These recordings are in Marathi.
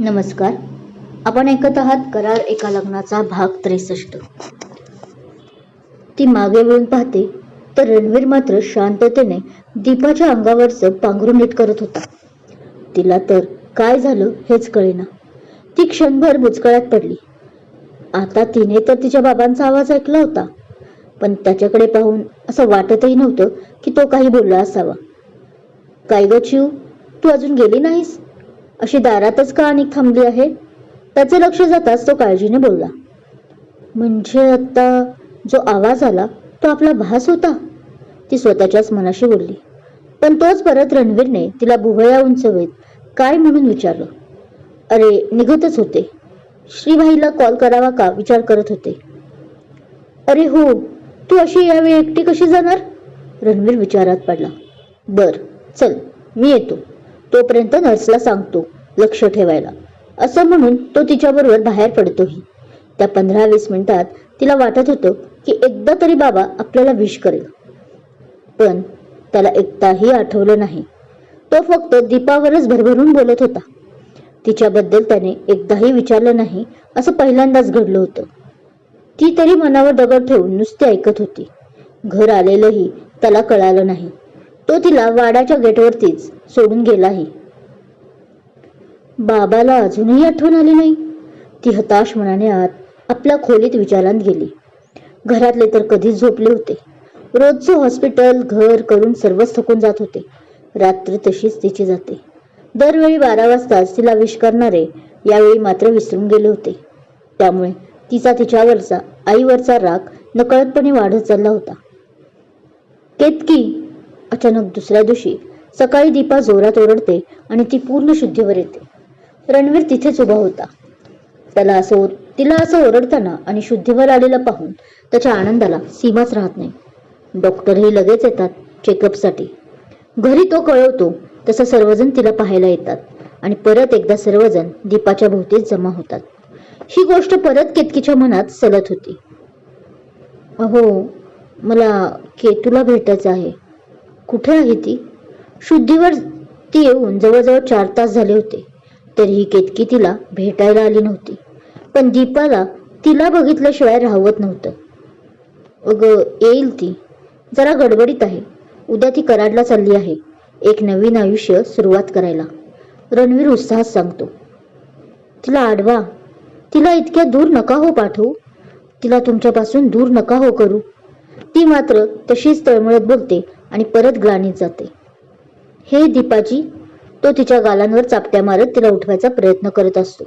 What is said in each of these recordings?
नमस्कार. आपण ऐकत आहात करार एका लग्नाचा भाग त्रेसष्ट. ती मागे वळून पाहते तर रणवीर मात्र शांततेने दीपाच्या अंगावरचं पांघरून नीट करत होता. तिला तर काय झालं हेच कळेना. ती क्षणभर बुचकळ्यात पडली. आता तिने तर तिच्या बाबांचा आवाज ऐकला होता पण त्याच्याकडे पाहून असं वाटतही नव्हतं की तो काही बोलला असावा. काय ग चिव तू अजून गेली नाहीस? अशी दारातच का आणि थांबली आहे? त्याचे लक्ष जाताच तो काळजीने बोलला. म्हणजे आता जो आवाज आला तो आपला भास होता? ती स्वतःच्याच मनाशी बोलली. पण तोच परत रणवीरने तिला भुवया उंचवेत काय म्हणून विचारलं? अरे निघतच होते. श्रीभाईला कॉल करावा का? विचार करत होते. अरे हो तू अशी यावेळी एकटी कशी जाणार? रणवीर विचारात पडला. बर चल मी येतो. तोपर्यंत नर्सला सांगतो लक्ष ठेवायला. असं म्हणून तो तिच्याबरोबर बाहेर पडतोही. त्या पंधरा वीस मिनिटात तिला वाटत होतं की एकदा तरी बाबा आपल्याला विश करेल. पण त्याला एकदाही आठवलं नाही. तो फक्त दीपावरच भरभरून बोलत होता. तिच्याबद्दल त्याने एकदाही विचारलं नाही असं पहिल्यांदाच घडलं होतं. ती तरी मनावर दगड ठेवून नुसती ऐकत होती. घर आलेलंही त्याला कळालं नाही. तो तिला वाड्याच्या गेटवरतीच सोडून गेलाही. बाबाला अजूनही आठवण आली नाही. ती हताश मनाने आत आपल्या खोलीत विचारांत गेली. घरातले तर कधीच झोपले होते. रोजचं हॉस्पिटल घर करून सर्वच थकून जात होते. रात्र तशीच तिची जाते. दरवेळी बारा वाजताच तिला विष करणारे यावेळी मात्र विसरून गेले होते. त्यामुळे तिचा तिच्यावरचा आईवरचा राग नकळतपणे वाढत चालला होता. केतकी अचानक दुसऱ्या दिवशी सकाळी दीपा जोरात ओरडते आणि ती पूर्ण शुद्धीवर येते. रणवीर तिथेच उभा होता. त्याला असं तिला असं ओरडताना आणि शुद्धीवर आलेलं पाहून त्याच्या आनंदाला सीमाच राहत नाही. डॉक्टरही लगेच येतात चेकअपसाठी. घरी तो कळवतो तसं सर्वजण तिला पाहायला येतात आणि परत एकदा सर्वजण दीपाच्या भोवतीच जमा होतात. ही गोष्ट परत केतकीच्या मनात सलत होती. अहो मला केतूला भेटायचं आहे. कुठे आहे ती? शुद्धीवर ती येऊन जवळजवळ चार तास झाले होते. तरीही केतकी तिला भेटायला आली नव्हती. पण दीपाला तिला बघितल्याशिवाय राहवत नव्हतं. अगं येईल ती. जरा गडबडीत आहे. उद्या ती कराडला चालली आहे. एक नवीन आयुष्य सुरुवात करायला. रणवीर उत्साहात सांगतो. तिला आडवा. तिला इतक्या दूर नका हो पाठवू. तिला तुमच्यापासून दूर नका हो करू. ती मात्र तशीच तळमळत बोलते. आणि परत ग्लानीत जाते. हे दीपाजी तो तिच्या गालांवर चापट्या मारत तिला उठवायचा प्रयत्न करत असतो.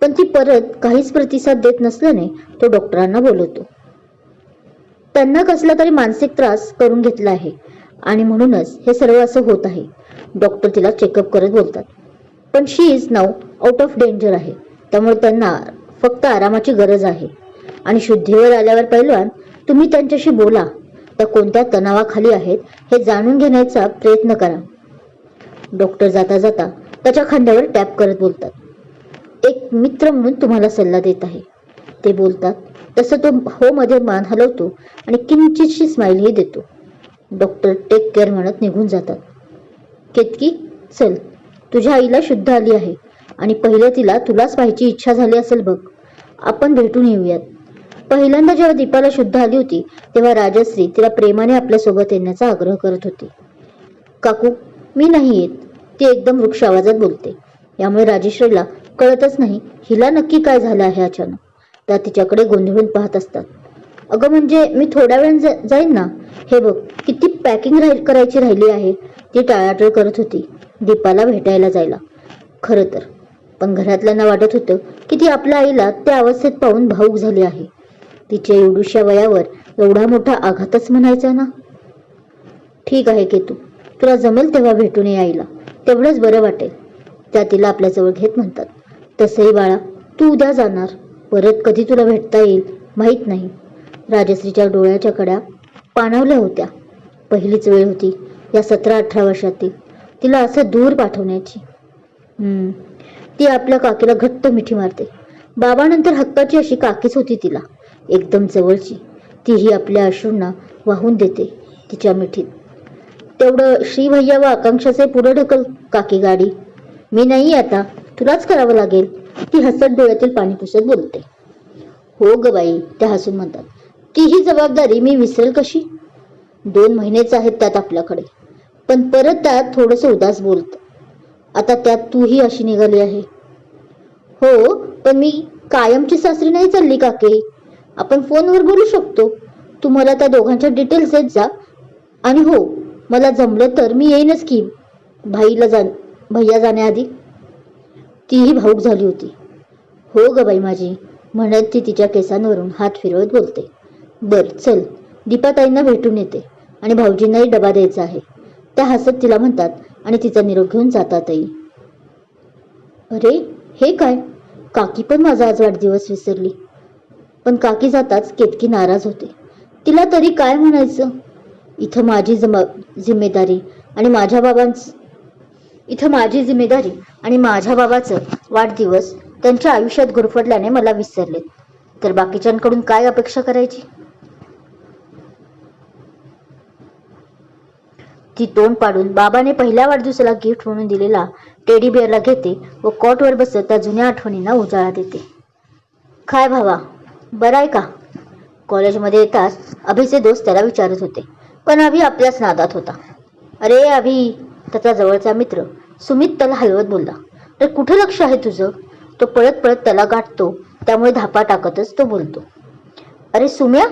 पण ती परत काहीच प्रतिसाद देत नसल्याने तो डॉक्टरांना बोलवतो. त्यांना कसला तरी मानसिक त्रास करून घेतला आहे आणि म्हणूनच हे सर्व असं होत आहे. डॉक्टर तिला चेकअप करत बोलतात. पण she is now out of danger आहे. त्यामुळे त्यांना फक्त आरामाची गरज आहे. आणि शुद्धीवर आल्यावर पहिलवान तुम्ही त्यांच्याशी बोला. त्या कोणत्या तणावाखाली आहेत हे जाणून घेण्याचा प्रयत्न करा. डॉक्टर जाता जाता त्याच्या खांद्यावर टॅप करत बोलतात. एक मित्र म्हणून तुम्हाला सल्ला देत आहे. ते बोलतात तसं तो हो मध्ये मान हलवतो आणि किंचितशी स्माइलही देतो. डॉक्टर टेक केअर म्हणत निघून जातात. केतकी चल तुझ्या आईला शुद्ध आली आहे आणि पहिलं तिला तुलाच पाहायची इच्छा झाली असेल बघ. आपण भेटून येऊयात. पहिल्यांदा जेव्हा दीपाला शुद्ध आली होती तेव्हा राजश्री तिला प्रेमाने आपल्यासोबत येण्याचा आग्रह करत होती. काकू मी नाही येत. ती एकदम वृक्ष आवाजात बोलते. यामुळे राजेश्वरीला कळतच नाही हिला नक्की काय झालं आहे अचानक? त्या तिच्याकडे गोंधळून पाहत असतात. अगं म्हणजे मी थोड्या वेळ जाईन ना? हे बघ किती पॅकिंग राही करायची राहिली आहे. ती टाळाटळ करत होती दीपाला भेटायला जायला. खरं तर पण घरातल्यांना वाटत होतं की ती आपल्या आईला त्या अवस्थेत पाहून भाऊक झाली आहे. तिच्या एवढूशा वयावर एवढा मोठा आघातच म्हणायचा ना? ठीक आहे केतू. तुला जमेल तेव्हा भेटून ये आईला. तेवढंच बरं वाटेल. त्या तिला आपल्याजवळ घेत म्हणतात. तसंही बाळा तू उद्या जाणार. परत कधी तुला भेटता येईल माहीत नाही. राजश्रीच्या डोळ्याच्या कड्या पाणावल्या होत्या. पहिलीच वेळ होती या सतरा अठरा वर्षातील. तिला असं दूर पाठवण्याची. हम्म. ती आपल्या काकीला घट्ट मिठी मारते. बाबानंतर हक्काची अशी काकीच होती तिला. एकदम जवळची. तीही आपल्या अश्रूंना वाहून देते तिच्या मिठीत. तेवढं श्री भैया व आकांक्षाचे पुढे ढकल काकी गाडी. मी नाही आता तुलाच करावं लागेल. ती हसत डोळ्यातील पाणी पुसत बोलते. हो ग बाई त्या हसून म्हणतात. ती ही जबाबदारी मी विसरेल कशी? दोन महिनेच आहेत त्यात आपल्याकडे. पण परत त्यात थोडस उदास बोलत. आता त्यात तूही अशी निघाली आहे. हो पण मी कायमची सासरी नाही चालली काके. आपण फोनवर बोलू शकतो. तू मला त्या दोघांच्या डिटेल्स देत जा. आणि हो मला जमलं तर मी येईनच की. भाईला जा भैया जाण्याआधी. तीही भाऊक झाली होती. हो ग बाई माझी म्हणत ती तिच्या केसांवरून हात फिरवत बोलते. बर चल. दीपाताईंना भेटून येते. आणि भाऊजींनाही डबा द्यायचा आहे. त्या हसत तिला म्हणतात आणि तिचा निरोप घेऊन जातातही अरे हे काय? काकी पण माझा आज वाढदिवस विसरली. पण काकी जाताच केतकी नाराज होते. तिला तरी काय म्हणायचं? इथं माझी जमा जिम्मेदारी आणि माझ्या बाबांच इथं माझी जिम्मेदारी आणि माझ्या बाबाचं वाढदिवस त्यांच्या आयुष्यात गुरफडल्याने मला विसरले तर बाकीच्यांकडून काय अपेक्षा करायची? ती तोंड पाडून बाबाने पहिल्या वाढदिवसाला गिफ्ट म्हणून दिलेला टेडी बिअरला घेते व कॉटवर बसत त्या जुन्या आठवणींना उजाळा देते. काय भावा बरं आहे का? कॉलेजमध्ये येताच अभिचे दोस्त त्याला विचारत होते. पण अभि आपल्याच नादात होता. अरे अभि त्याचा जवळचा मित्र सुमित त्याला हलवत बोलला. तर कुठे लक्ष आहे तुझं? तो पळत पळत त्याला गाठतो त्यामुळे धापा टाकतच तो बोलतो. अरे सुम्या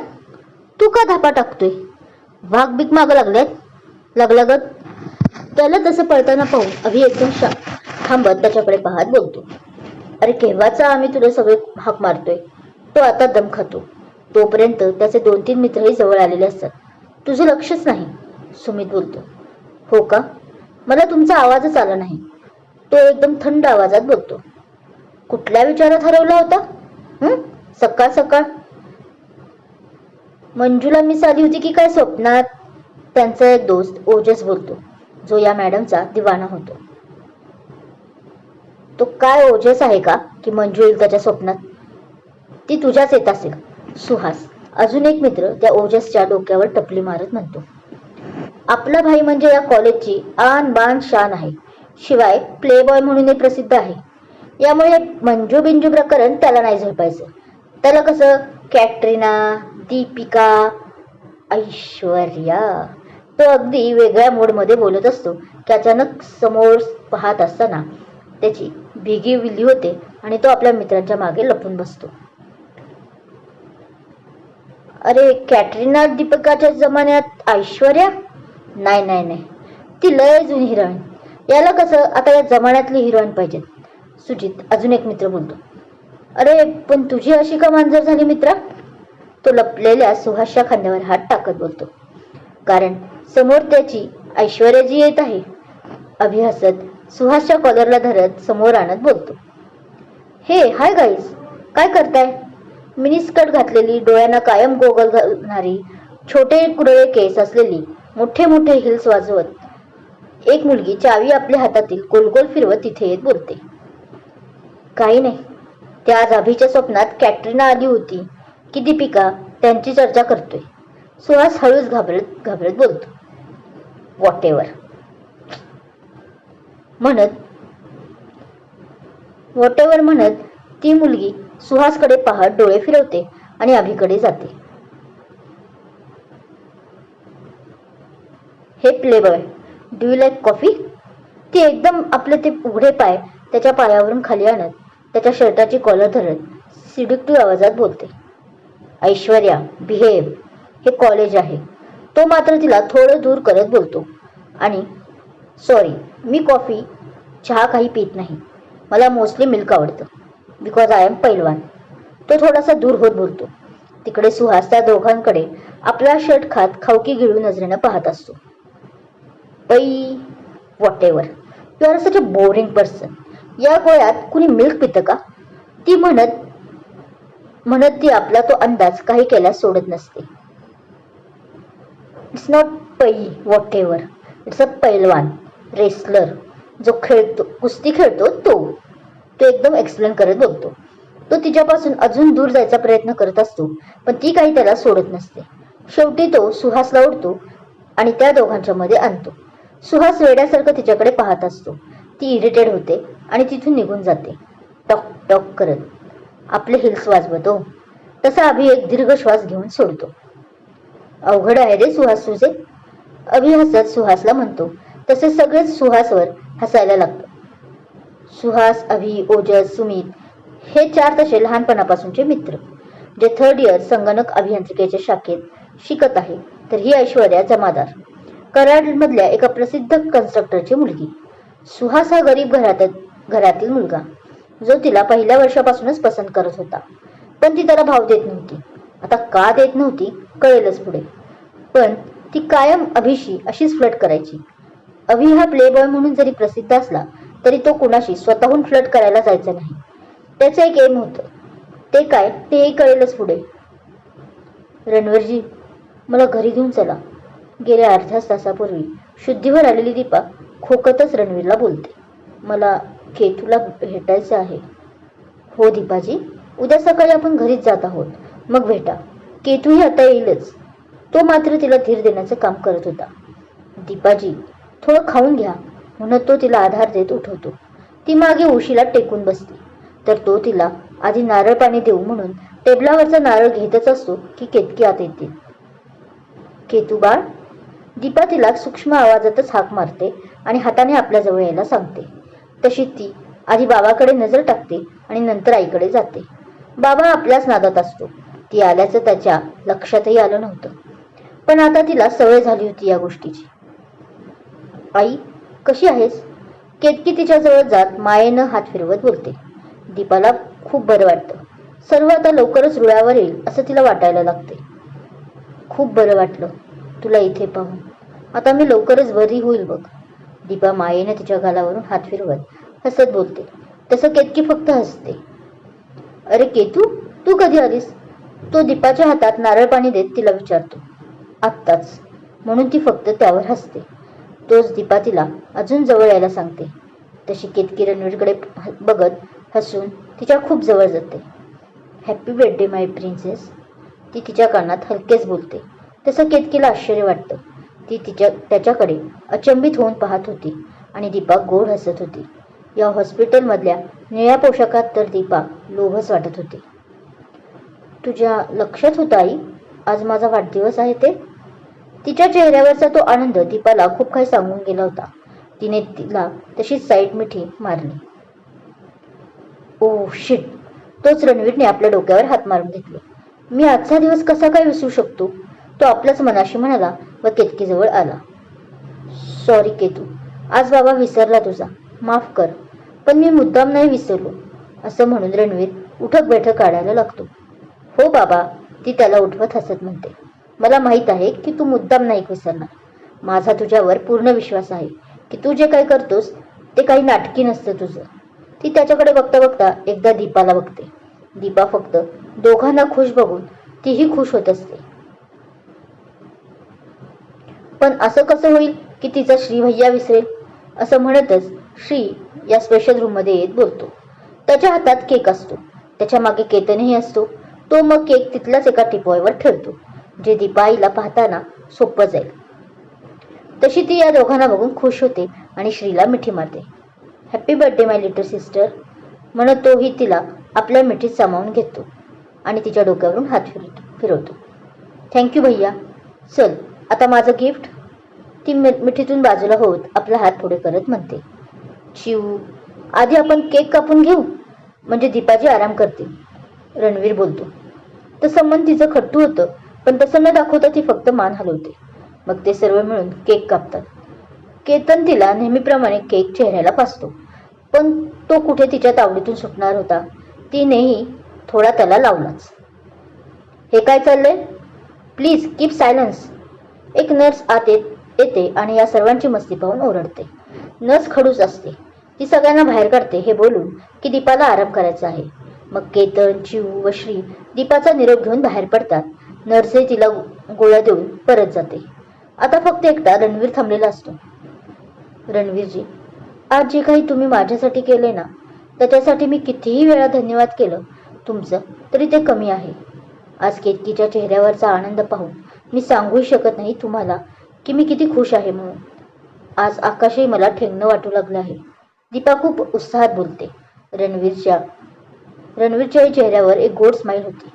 तू का धापा टाकतोय? वाघ बिग मागं लागल्यात. लागलागत त्याला तसं पळताना पाहून अभि एकदम शा थांबत त्याच्याकडे पाहत बोलतो. अरे केव्हाचा आम्ही तुला सगळे हाक मारतोय? तो आता दम खातो. तोपर्यंत त्याचे दोन तीन मित्रही जवळ आलेले असतात. तुझं लक्षच नाही सुमित बोलतो. हो का? मला तुमचा आवाजच आला नाही. तो एकदम थंड आवाजात बोलतो. कुठल्या विचारात हरवला होता? सकाळ सकाळ. मंजूला मिस आली होती की काय स्वप्नात? त्यांचा एक दोस्त ओजस बोलतो. जो या मॅडमचा दिवाना होतो. तो काय ओजस आहे का? की मंजू येईल त्याच्या स्वप्नात? ती तुझ्याच येत असेल सुहास अजून एक मित्र त्या ओजसच्या डोक्यावर टपली मारत म्हणतो आपला भाई म्हणजे या कॉलेजची आन बान शान आहे. शिवाय प्लेबॉय म्हणूनही प्रसिद्ध आहे. यामुळे मंजू बिंजू प्रकरण त्याला नाही झोपायचं त्याला कसं? कॅटरीना दीपिका ऐश्वर्या. तो अगदी वेगळ्या मोडमध्ये बोलत असतो. की अचानक समोर पाहत असताना त्याची भिगी विली होते आणि तो आपल्या मित्रांच्या मागे लपून बसतो. अरे कॅटरीना दीपिकाच्या जमान्यात ऐश्वर्या? नाही नाही नाही. ती लय जुनी हिरोईन. याला कसं आता या जमान्यातली हिरोईन पाहिजे सुजित अजून एक मित्र बोलतो. अरे पण तुझी अशी का मांजर झाली मित्रा? तो लपलेल्या सुहासच्या खांद्यावर हात टाकत बोलतो. कारण समोर त्याची ऐश्वर्याजी येत आहे. अभिहसत सुहासच्या कॉलरला धरत समोर आणत बोलतो. हे हाय गाईज काय करताय? मिनिस्कट घातलेली डोळ्यांना कायम गोगल घालणारी छोटे कुरळे केस असलेली मोठे मोठे हिल्स वाजवत. एक मुलगी चावी आपल्या हातातील गोलगोल फिरवत तिथे येत बोलते. काही नाही. त्या आज अभिच्या स्वप्नात कॅटरीना आली होती. की दीपिका त्यांची चर्चा करतोय. सुहास हळूच घाबरत घाबरत बोलतो. वॉट एव्हर म्हणत वॉट एव्हर म्हणत ती मुलगी सुहासकडे पाहत डोळे फिरवते आणि अभिकडे जाते. हे playboy do you like coffee ती एकदम आपले ते उघडे पाय त्याच्या पायावरून खाली आणत त्याच्या शर्टाची कॉलर धरत सिडिक्टिव्ह आवाजात बोलते. ऐश्वर्या बिहेव हे कॉलेज आहे. तो मात्र तिला थोडं दूर करत बोलतो. आणि सॉरी मी कॉफी चहा काही पित नाही. मला मोस्टली मिल्क आवडतं. बिकॉज आय एम पैलवान तो थोडासा दूर होत बोलतो. तिकडे सुहास त्या दोघांकडे आपला शर्ट खात खावकी गिळू नजरेनं पाहत असतो. पै whatever you are such a boring person या गोळ्यात कुणी मिल्क पितं का? ती म्हणत म्हणत ती आपला तो अंदाज काही केल्यास सोडत नसते. इट्स नॉट पै वॉट एव्हर इट्स अ पैलवान रेसलर जो खेळतो कुस्ती खेळतो तो. तो एकदम एक्सप्लेन करत बोलतो. तो तिच्यापासून अजून दूर जायचा प्रयत्न करत असतो पण ती काही त्याला सोडत नसते. शेवटी तो सुहासला उडतो आणि त्या दोघांच्या मध्ये आणतो. सुहास वेड्यासारखं तिच्याकडे पाहत असतो. ती इरिटेड होते आणि तिथून निघून जाते. टॉक टॉक करत. आपले हिल्स वाजवतो. तसा अभि एक दीर्घ श्वास घेऊन सोडतो. अवघड आहे रे सुहास तुझे? अभि हसत सुहासला म्हणतो. तसे सगळेच सुहासवर हसायला लागतं सुहास अभि ओजस सुमित हे चार तसे लहानपणापासूनचे मित्र. जे थर्ड इयर संगणक अभियांत्रिकेच्या शाखेत शिकत आहे. तर ही ऐश्वर्या जमादार. कराडमधल्या एका प्रसिद्ध कन्स्ट्रक्टरची मुलगी. सुहास हा गरीब घरात घरातील मुलगा. जो तिला पहिल्या वर्षापासूनच पसंत करत होता. पण ती त्याला भाव देत नव्हती. आता का देत नव्हती कळेलच पुढे. पण ती कायम अभिशी अशीच फ्लट करायची. अभि हा प्लेबॉय म्हणून जरी प्रसिद्ध असला तरी तो कुणाशी स्वतःहून फ्लट करायला जायचा नाही. त्याचं एक एम होतं. ते काय? तेही कळेलच पुढे. रणवीरजी मला घरी घेऊन चला. गेल्या अर्ध्याच तासापूर्वी शुद्धीवर आलेली दीपा खोकतच रणवीरला बोलते. मला केतूला भेटायचं आहे. हो दीपाजी उद्या सकाळी आपण घरीच जात आहोत. मग भेटा. केतूही आता येईलच. तो मात्र तिला धीर देण्याचं काम करत होता. दीपाजी थोडं खाऊन घ्या. म्हणत तो तिला आधार देत उठवतो. ती मागे उशीला टेकून बसते तर तो तिला आधी नारळ पाणी देऊ म्हणून टेबलावरचा नारळ घेतच असतो की केतकी आत येते. केतू बाळ दीपा तिला सूक्ष्म आवाजातच हाक मारते आणि हाताने आपल्या जवळ यायला सांगते. तशी ती आधी बाबाकडे नजर टाकते आणि नंतर आईकडे जाते. बाबा आपल्याच नादात असतो. ती आल्याचं त्याच्या लक्षातही आलं नव्हतं. पण आता तिला सवय झाली होती या गोष्टीची. आई कशी आहेस? केतकी तिच्याजवळ जात मायेनं हात फिरवत बोलते. दीपाला खूप बरं वाटतं. सर्व आता लवकरच रुळावर येईल असं तिला वाटायला लागते. खूप बरं वाटलं. तुला इथे पाहून. आता मी लवकरच बरी होईल बघ. दीपा मायेनं तिच्या गालावरून हात फिरवत हसत बोलते. तसं केतकी फक्त हसते. अरे केतू तू कधी आलीस? तो दीपाच्या हातात नारळ पाणी देत तिला विचारतो. आत्ताच. म्हणून ती फक्त त्यावर हसते. तोच दीपा तिला अजून जवळ यायला सांगते. तशी केतकी रणवीरकडे बघत हसून तिच्या खूप जवळ जाते. हॅपी बर्थडे माय प्रिन्सेस ती तिच्या कानात हलकेच बोलते. तसं केतकीला आश्चर्य वाटतं. ती तिच्या त्याच्याकडे अचंबित होऊन पाहत होती आणि दीपा गोड हसत होती. या हॉस्पिटलमधल्या निळ्या पोशाखात तर दीपा लोभच वाटत होती. तुझ्या लक्षात होता आई? आज माझा वाढदिवस आहे ते? तिच्या चेहऱ्यावरचा तो आनंद दीपाला खूप काही सांगून गेला होता. तिने तिला तशीच साईड मिठी मारली. Oh, ओ शिट तोच रणवीरने आपल्या डोक्यावर हात मारून घेतले. मी आजचा दिवस कसा काय विसरू शकतो? तो आपल्याच मनाशी म्हणाला व केतकीजवळ आला. सॉरी केतू. आज बाबा विसरला तुझा. माफ कर. पण मी मुद्दाम नाही विसरलो. असं म्हणून रणवीर उठक बैठक काढायला लागतो. हो बाबा ती त्याला उठवत हसत म्हणते. मला माहीत आहे की तू मुद्दाम नाही विसरणार माझा तुझ्यावर पूर्ण विश्वास आहे की तू जे काही करतोस ते काही नाटकी नसतं तुझं. ती त्याच्याकडे बघता बघता एकदा दीपाला बघते. दीपा फक्त दोघांना खुश बघून तीही खुश होत असते. पण असं कसं होईल की तिचा श्री भैया विसरेल? असं म्हणतच श्री या स्पेशल रूममध्ये येत बोलतो. त्याच्या हातात केक असतो. त्याच्यामागे केतनही असतो. तो मग केक तिथल्याच एका टिपॉयवर ठेवतो. जे दीपाईला पाहताना सोपं जाईल. तशी ती या दोघांना बघून खुश होते आणि श्रीला मिठी मारते. Happy birthday my little sister म्हणत तोही तिला आपल्या मिठीत सामावून घेतो आणि तिच्या डोक्यावरून हात फिरतो फिरवतो. थँक्यू भैया. चल आता माझं गिफ्ट ती मिठीतून बाजूला होत आपला हात पुढे करत म्हणते. शिव आधी आपण केक कापून घेऊ? म्हणजे दीपाजी आराम करते. रणवीर बोलतो. तसं मन तिचं खट्टू होतं. पण तसं न दाखवता ती फक्त मान हलवते. मग ते सर्व मिळून केक कापतात. केतन तिला नेहमीप्रमाणे केक चेहऱ्याला पासतो. पण तो कुठे तिच्या तावडीतून सुटणार होता तिनेही थोडा त्याला लावलाच. हे काय चाललंय? प्लीज कीप सायलन्स एक नर्स आत येते आणि या सर्वांची मस्ती पाहून ओरडते. नर्स खडूस असते. ती सगळ्यांना बाहेर काढते हे बोलून की दीपाला आराम करायचा आहे. मग केतन चिव व श्री दीपाचा निरोप घेऊन बाहेर पडतात. नर्सही तिला गोळ्या देऊन परत जाते. आता फक्त एकटा रणवीर थांबलेला असतो. रणवीरजी आज जे काही तुम्ही माझ्यासाठी केले ना त्याच्यासाठी मी कितीही वेळा धन्यवाद केलं तुमचं तरी ते कमी आहे. आज केतकीच्या चेहऱ्यावरचा आनंद पाहून मी सांगूही शकत नाही तुम्हाला की मी किती खुश आहे म्हणून. आज आकाशही मला ठेंगणं वाटू लागलं आहे. दीपा खूप उत्साहात बोलते. रणवीरच्या रणवीरच्याही चेहऱ्यावर एक गोड स्माईल होती.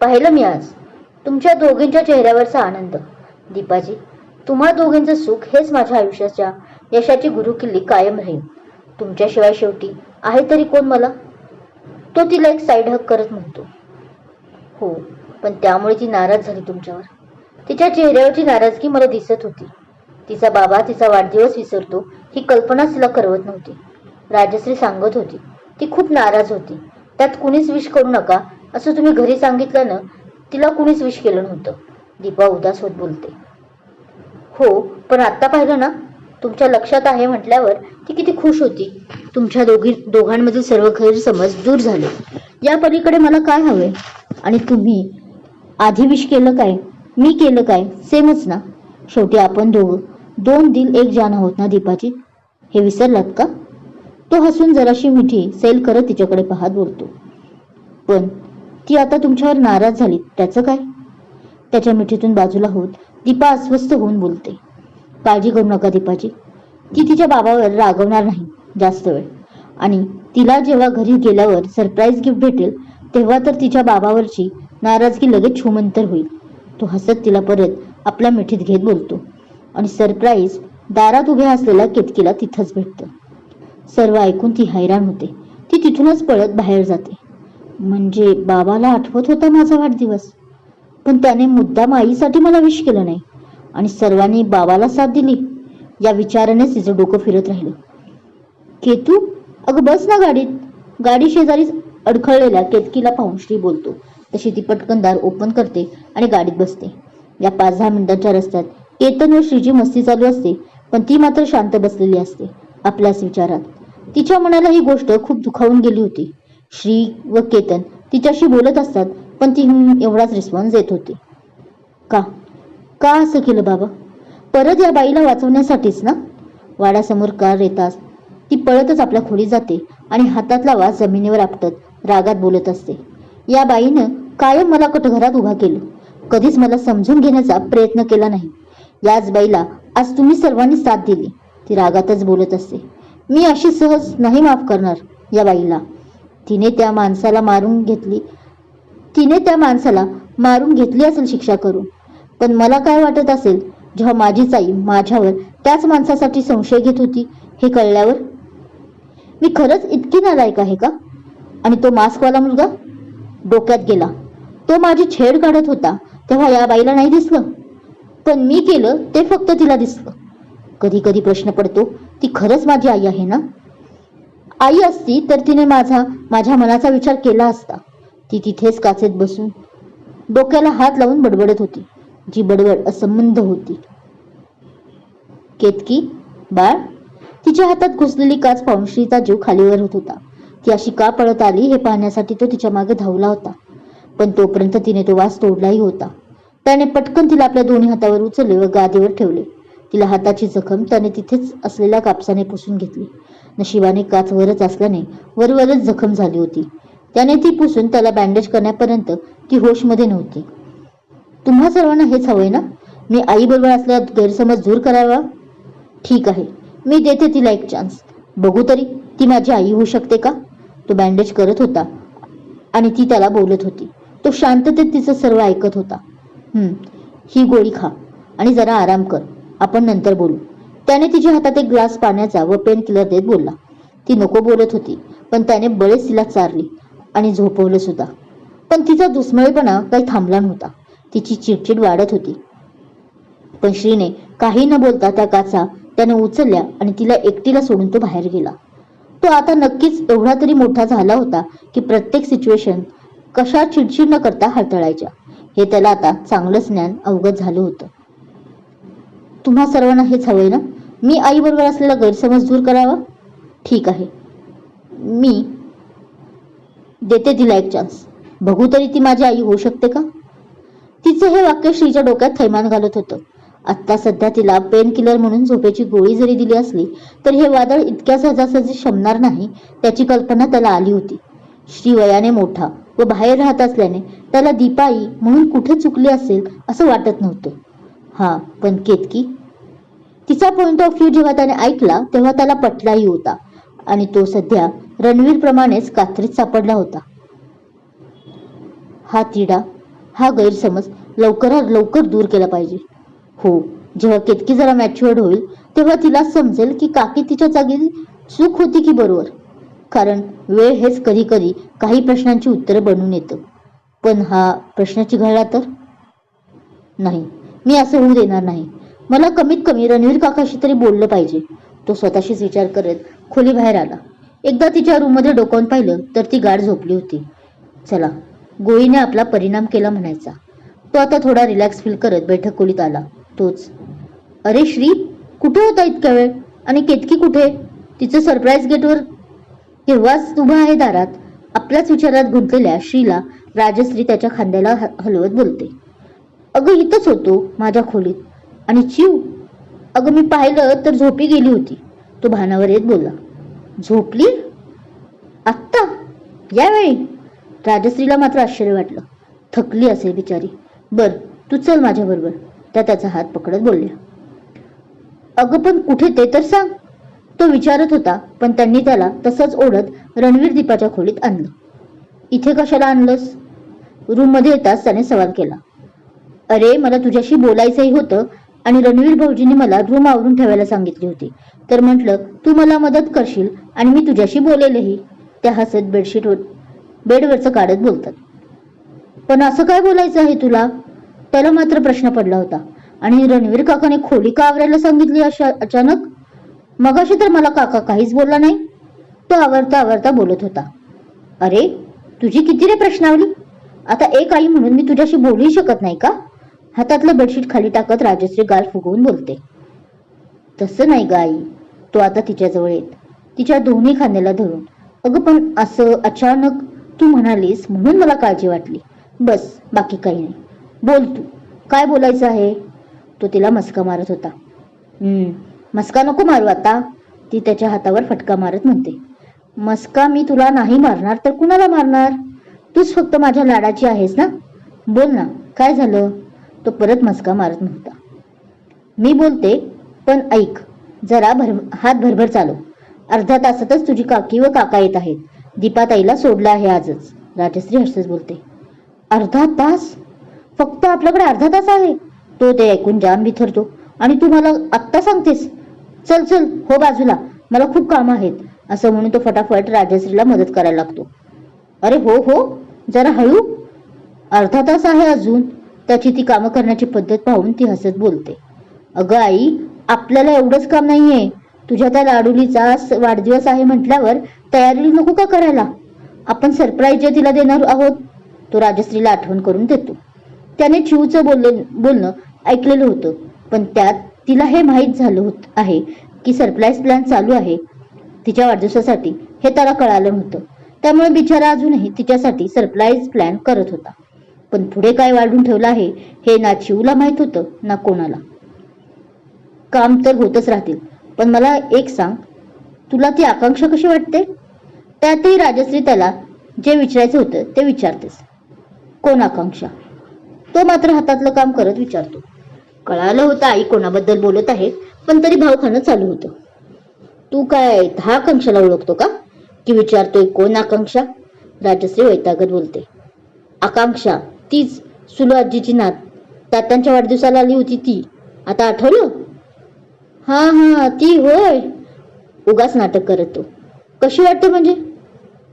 पाहिलं मी आज. तुमच्या दोघींच्या चेहऱ्यावरचा आनंद. दीपाजी तुम्हा दोघींचं सुख हेच माझ्या आयुष्याच्या यशाची गुरुकिल्ली कायम राहील. तुमच्याशिवाय शेवटी आहे तरी कोण मला? तो तिला एक साईड हक करत म्हणतो. हो पण त्यामुळे ती नाराज झाली तुमच्यावर. तिच्या चेहऱ्यावरची नाराजगी मला दिसत होती. तिचा बाबा तिचा वाढदिवस विसरतो ही कल्पनाच तिला करवत नव्हती. राजश्री सांगत होती ती खूप नाराज होती. त्यात कुणीच विश करू नका असं तुम्ही घरी सांगितल्यानं तिला कुणीच विश केलं नव्हतं. दीपा उदास होत बोलते. हो पण आत्ता पाहिलं ना तुमच्या लक्षात आहे म्हटल्यावर ती किती खुश होती. तुमच्या दोघी दोघांमधील सर्व गैरसमज दूर झाले. या पलीकडे मला काय हवे आणि तुम्ही आधी विश केलं काय? मी केलं काय? सेमच ना? शेवटी आपण दोघं दोन दिल एक जान आहोत ना दीपाची? हे विसरलात का? तो हसून जराशी मिठी सैल करत तिच्याकडे पाहत बोलतो. पण ती आता तुमच्यावर नाराज झाली. त्याचं काय? त्याच्या मिठीतून बाजूला होत दीपा अस्वस्थ होऊन बोलते. काळजी करू नका दीपाची ती तिच्या बाबावर रागवणार नाही जास्त वेळ. आणि तिला जेव्हा घरी गेल्यावर सरप्राईज गिफ्ट भेटेल तेव्हा तर तिच्या बाबावरची नाराजगी लगेच छुमंतर होईल. तो हसत तिला परत आपल्या मिठीत घेत बोलतो. आणि सरप्राईज दारात उभ्या असलेल्या केतकीला तिथंच भेटतं. सर्व ऐकून ती हैराण होते. ती तिथूनच पळत बाहेर जाते. म्हणजे बाबाला आठवत होता माझा वाढदिवस. पण त्याने मुद्दाम आईसाठी मला विश केलं नाही आणि सर्वांनी बाबाला साथ दिली. या विचारानेच तिचं डोकं फिरत राहिलं. केतू अगं बस ना गाडीत. गाडी शेजारीच अडखळलेल्या केतकीला पाहून श्री बोलतो. तशी ती पटकन दार ओपन करते आणि गाडीत बसते. या पाच दहा मिनिटांच्या रस्त्यात केतन व श्रीची मस्ती चालू असते पण ती मात्र शांत बसलेली असते. आपल्याच विचारात. तिच्या मनाला ही गोष्ट खूप दुखावून गेली होती. श्री व केतन तिच्याशी बोलत असतात पण ती एवढाच रिस्पॉन्स देत होती. का? का असं केलं बाबा? परत या बाईला वाचवण्यासाठीच ना? वाड्यासमोर कार येताच ती पळतच आपल्या खोलीत जाते आणि हातातला वास जमिनीवर आपटत रागात बोलत असते. या बाईनं कायम मला कटघरात उभा केलं. कधीच मला समजून घेण्याचा प्रयत्न केला नाही. याच बाईला आज तुम्ही सर्वांनी साथ दिली. ती रागातच बोलत असते. मी अशी सहज नाही माफ करणार या बाईला. तिने त्या माणसाला मारून घेतली. तिने त्या माणसाला मारून घेतली असेल शिक्षा करून. पण मला काय वाटत असेल जेव्हा माझीच आई माझ्यावर त्याच माणसासाठी संशय घेत होती हे कळल्यावर? मी खरंच इतकी नालायक आहे का? आणि तो मास्कवाला मुलगा? डोक्यात गेला. तो माझी छेड काढत होता तेव्हा या बाईला नाही दिसलं. पण मी केलं ते फक्त तिला दिसलं. कधी कधी प्रश्न पडतो ती खरंच माझी आई आहे ना? आई असती तर तिने माझा माझ्या मनाचा विचार केला असता. ती तिथेच काचेत बसून डोक्याला हात लावून बडबडत होती जी बडबड असंबंध होती. केतकी बाळ? तिच्या हातात घुसलेली काच पाहून श्रीचा जीव खालीवर होत होता. ती अशी का पळत आली हे पाहण्यासाठी तो तिच्यामागे धावला होता. पण तोपर्यंत तिने तो वास तोडलाही होता. त्याने पटकन तिला आपल्या दोन्ही हातावर उचलले व गादीवर ठेवले. तिला हाताची जखम त्याने तिथेच असलेल्या कापसाने पुसून घेतली. नशिबाने काच वरच असल्याने वरवरच जखम झाली होती. त्याने ती पुसून त्याला बँडेज करण्यापर्यंत ती होशमध्ये नव्हती. तुम्हा सर्वांना हेच हवंय ना? मी आईबरोबर असल्या गैरसमज दूर करावा? ठीक आहे. मी देते तिला एक चान्स बघू तरी ती माझी आई होऊ शकते का? तो बँडेज करत होता आणि ती त्याला बोलत होती. तो शांततेत तिचं सर्व ऐकत होता. हम्म ही गोळी खा आणि जरा आराम कर. आपण नंतर बोलू. त्याने तिच्या हातात एक ग्लास पाण्याचा व पेन किलर देत बोलला. ती नको बोलत होती पण त्याने बळेच तिला चारली आणि झोपवलं सुद्धा. पण तिचा दुस्मळेपणा काही थांबला नव्हता. तिची चिडचिड वाढत होती. पण श्रीने काही न बोलता त्या काचा त्याने उचलल्या आणि तिला एकटीला सोडून तो बाहेर गेला. तो आता नक्कीच एवढा तरी मोठा झाला होता की प्रत्येक सिच्युएशन कशा चिडचिड न करता हाताळायच्या. हे त्याला आता चांगलंच ज्ञान अवगत झालं होतं. तुम्हा सर्वांना हेच हवंय ना? मी आईबरोबर असलेला गैरसमज दूर करावा? ठीक आहे. मी देते तिला एक चान्स बघू तरी ती माझी आई होऊ शकते का? तिचं हे वाक्य श्रीच्या डोक्यात थैमान घालत होतं. आत्ता सध्या तिला पेन किलर म्हणून झोपेची गोळी जरी दिली असली तर हे वादळ इतक्या सहजासहजी शमणार नाही त्याची कल्पना त्याला आली होती. श्री वयाने मोठा व बाहेर राहत असल्याने त्याला दीपाई म्हणून कुठे चुकली असेल असं वाटत नव्हतं. हा पण केतकी तिचा पॉइंट ऑफ व्ह्यू जेव्हा त्याने ऐकला तेव्हा त्याला पटलाही होता. आणि तो सध्या रणवीर प्रमाणेच कात्रीत सापडला होता. हा तिडा हा गैरसमज लवकरात लवकर दूर केला पाहिजे. हो जेव्हा केतकी जरा मॅच्युअर्ड होईल तेव्हा तिला समजेल की काकी तिच्या जागी चूक होती की बरोबर. कारण वेळ हेच कधी कधी काही प्रश्नांची उत्तरं बनून येतं. पण हा प्रश्न चिघळला तर? नाही मी असं होऊ देणार नाही. मला कमीत कमी रणवीर काकाशी तरी बोललं पाहिजे. तो स्वतःशीच विचार करत खोली बाहेर आला. एकदा तिच्या रूममध्ये डोकावून पाहिलं तर ती गाढ झोपली होती. चला गोळीने आपला परिणाम केला म्हणायचा. तो आता थोडा रिलॅक्स फील करत बैठक खोलीत आला. तोच अरे श्री कुठे होता इतक्या वेळ? आणि केतकी कुठे? तिचं सरप्राईज गेटवर तेव्हाच उभा आहे दारात? आपल्याच विचारात गुंतलेल्या श्रीला राजश्री त्याच्या खांद्याला हलवत बोलते. अगं इथंच होतो माझ्या खोलीत. आणि चिव अगं मी पाहिलं तर झोपी गेली होती. तो भानावर येत बोलला झोपली? आत्ता? यावेळी? राजश्रीला मात्र आश्चर्य वाटलं. थकली असेल बिचारी. बर तू चल माझ्याबरोबर त्या त्याचा हात पकडत बोलल्या. अगं पण कुठे ते तर सांग. तो विचारत होता पण त्यांनी त्याला तसंच ओढत रणवीर दीपाच्या खोलीत आणलं. इथे कशाला आणलंस? रूममध्ये येताच त्याने सवाल केला. अरे मला तुझ्याशी बोलायचंही होतं आणि रणवीर भाऊजींनी मला रूम आवरून ठेवायला सांगितली होती. तर म्हटलं तू मला मदत करशील आणि मी तुझ्याशी बोलेलही. त्या हसत बेडशीट बेडवरचं काढत बोलतात. पण असं काय बोलायचं आहे तुला? त्याला मात्र प्रश्न पडला होता. आणि रणवीर काकाने खोली का आवरायला सांगितली अशा अचानक? मगाशी तर मला काका काहीच बोलला नाही. तो आवरता आवरता बोलत होता. अरे तुझी किती रे प्रश्नावली? आता एक आई म्हणून मी तुझ्याशी बोलूही शकत नाही का? हातातलं बेडशीट खाली टाकत राजश्री गाल फुगवून बोलते. तसं नाही गाई तो आता तिच्याजवळ येत. तिच्या दोन्ही खांद्याला धरून. अगं पण असं अचानक तू म्हणालीस म्हणून मला काळजी वाटली. बस बाकी काही नाही. बोल तू. काय बोलायचं आहे? तो तिला मस्का मारत होता. मस्का नको मारू आता. ती त्याच्या हातावर फटका मारत म्हणते. मस्का मी तुला नाही मारणार तर कुणाला मारणार? तूच फक्त माझ्या लाडाची आहेस ना? बोल ना काय झालं? तो परत मस्का मारत नव्हता. मी बोलते पण ऐक जरा भर हात भरभर चालव अर्धा तासातच तुझी काकी व काका येत आहेत. दीपाताईला सोडलं आहे आजच. राजश्री हर्षच बोलते. अर्धा तास? फक्त आपल्याकडे अर्धा तास आहे. तो ते ऐकून जाम बिथरतो आणि तू मला आत्ता सांगतेस? चल चल हो बाजूला. मला खूप काम आहेत. असं म्हणून तो फटाफट राजश्रीला मदत करायला लागतो. अरे हो हो जरा हळू. अर्धा तास आहे अजून. त्याची ती कामं करण्याची पद्धत पाहून ती हसत बोलते. अगं आई आपल्याला एवढंच काम नाहीये. तुझ्या त्या लाडुलीचा वाढदिवस आहे म्हटल्यावर तयारी नको का करायला? आपण सरप्राईज जे तिला देणार आहोत. तो राजश्रीला आठवण करून देतो. त्याने चिवचं बोललं बोलणं ऐकलेलं होतं. पण त्यात तिला हे माहीत झालं होत आहे की सरप्राईज प्लॅन चालू आहे. तिच्या वाढदिवसासाठी हे त्याला कळालं नव्हतं. त्यामुळे बिचारा अजूनही तिच्यासाठी सरप्राईज प्लॅन करत होता. पण पुढे काय वाढून ठेवलं आहे हे ना चिवला माहीत होतं ना कोणाला. काम तर होतच राहतील पण मला एक सांग तुला ती आकांक्षा कशी वाटते? त्यातही राजश्री त्याला जे विचारायचं होतं ते विचारतेस. कोण आकांक्षा? तो मात्र हातातलं काम करत विचारतो. कळालं होतं आई कोणाबद्दल बोलत आहे पण तरी भाव खाणं चालू होतं. तू काय दहा आकांक्षाला ओळखतो का? की विचारतोय कोण आकांक्षा? राजश्री वैतागत बोलते. आकांक्षा तीच सुलू आजीची नात तात्यांच्या वाढदिवसाला आली होती ती. आता आठवलं? हा हा ती होय. उगाच नाटक करत. कशी वाटते म्हणजे?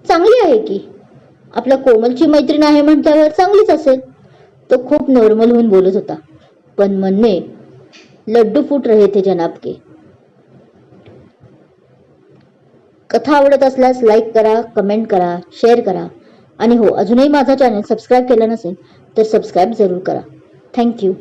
चांगली आहे की. आपल्या कोमलची मैत्रीण आहे म्हटल्यावर चांगलीच असेल. तो खूप नॉर्मल होऊन बोलत होता. पण मन में लड्डू फूट रहे थे जनाब के. कथा आवडत असल्यास लाईक करा कमेंट करा शेअर करा. आणि हो अजूनही माझा चॅनल सबस्क्राईब केला नसेल तर सबस्क्राईब जरूर करा. थँक्यू